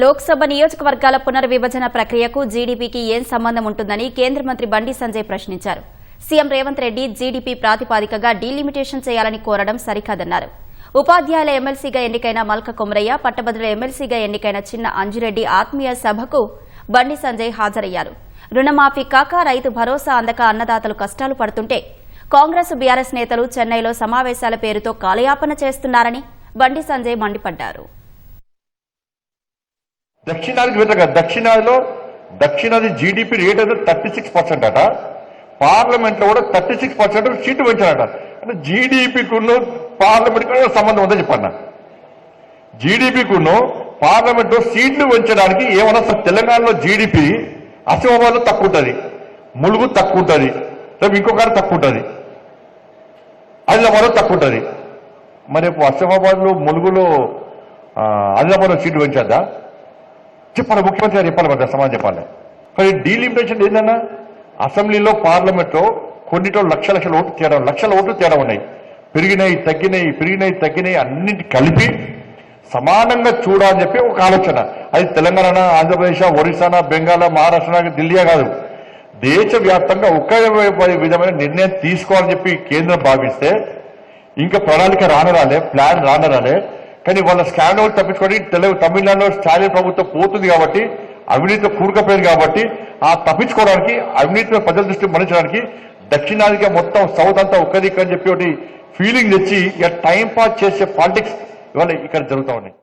లోక్సభ నియోజకవర్గాల పునర్విభజన ప్రక్రియకు జీడీపీకి ఏం సంబంధం ఉంటుందని కేంద్ర మంత్రి బండి సంజయ్ ప్రశ్నించారు. సీఎం రేవంత్ రెడ్డి జీడీపీ ప్రాతిపాదికగా డీలిమిటేషన్ చేయాలని కోరడం సరికాదన్నారు. ఉపాధ్యాయుల ఎమ్మెల్సీగా ఎన్నికైన మల్క కొమరయ్య పట్టభద్రుల ఎమ్మెల్సీగా ఎన్నికైన చిన్న అంజురెడ్డి ఆత్మీయ సభకు బండి సంజయ్ హాజరయ్యారు. రుణమాఫీ కాక రైతు భరోసా అందక అన్నదాతలు కష్టాలు పడుతుంటే కాంగ్రెస్ బీఆర్ఎస్ నేతలు చెన్నైలో సమావేశాల పేరుతో కాలయాపన చేస్తున్నారని బండి సంజయ్ మండిపడ్డారు. దక్షిణానికి వ్యతిరేక దక్షిణాదిలో దక్షిణాది జీడిపి రేట్ అయితే థర్టీ సిక్స్ పర్సెంట్ అట. పార్లమెంట్లో కూడా థర్టీ సిక్స్ పర్సెంట్ సీటు పెంచారట. అంటే జీడిపికును పార్లమెంట్కు సంబంధం ఉందని చెప్పన్న. జీడిపికును పార్లమెంట్లో సీట్లు పెంచడానికి ఏమన్నా తెలంగాణలో జీడిపి అసమాబాద్లో తక్కువ ఉంటుంది ములుగు తక్కువ ఉంటుంది రేపు ఇంకొకటి తక్కువ ఉంటుంది ఆదిలాబాద్లో తక్కువ ఉంటుంది మరి రేపు అసింహబాద్లో ములుగులో ఆదిలాబాద్లో సీట్లు పెంచద్దా చెప్పాలి ముఖ్యమంత్రి గారు చెప్పాలి మరి సమాధానం చెప్పాలి. మరి డీలిమిటేషన్ ఏంటన్నా అసెంబ్లీలో పార్లమెంట్లో కొన్నిటో లక్ష లక్షల ఓట్లు తేడా లక్షల ఓట్లు తేడా ఉన్నాయి. పెరిగినాయి తగ్గినాయి పెరిగినాయి తగ్గినాయి అన్నింటి కలిపి సమానంగా చూడాలని చెప్పి ఒక ఆలోచన. అది తెలంగాణ ఆంధ్రప్రదేశ్ ఒరిస్సానా బెంగాల్ మహారాష్ట్ర ఢిల్లీయా కాదు. దేశవ్యాప్తంగా ఒకే విధమైన నిర్ణయం తీసుకోవాలని చెప్పి కేంద్రం భావిస్తే ఇంకా ప్రణాళిక రానరాలే ప్లాన్ రానరాలే కానీ వాళ్ళ స్కాండల్ తప్పించుకొని తెలుగు తమిళనాడులో స్టాలిన్ ప్రభుత్వం పోతుంది కాబట్టి అవినీతితో కూరుకపోయింది కాబట్టి ఆ తప్పించుకోవడానికి అవినీతిలో ప్రజల దృష్టి మరణించడానికి దక్షిణాదిగా మొత్తం సౌత్ అంతా ఒక్కదిక్క అని చెప్పి ఒకటి ఫీలింగ్ తెచ్చి ఇక టైం పాస్ చేసే పాలిటిక్స్ ఇవాళ ఇక్కడ జరుగుతూ ఉన్నాయి.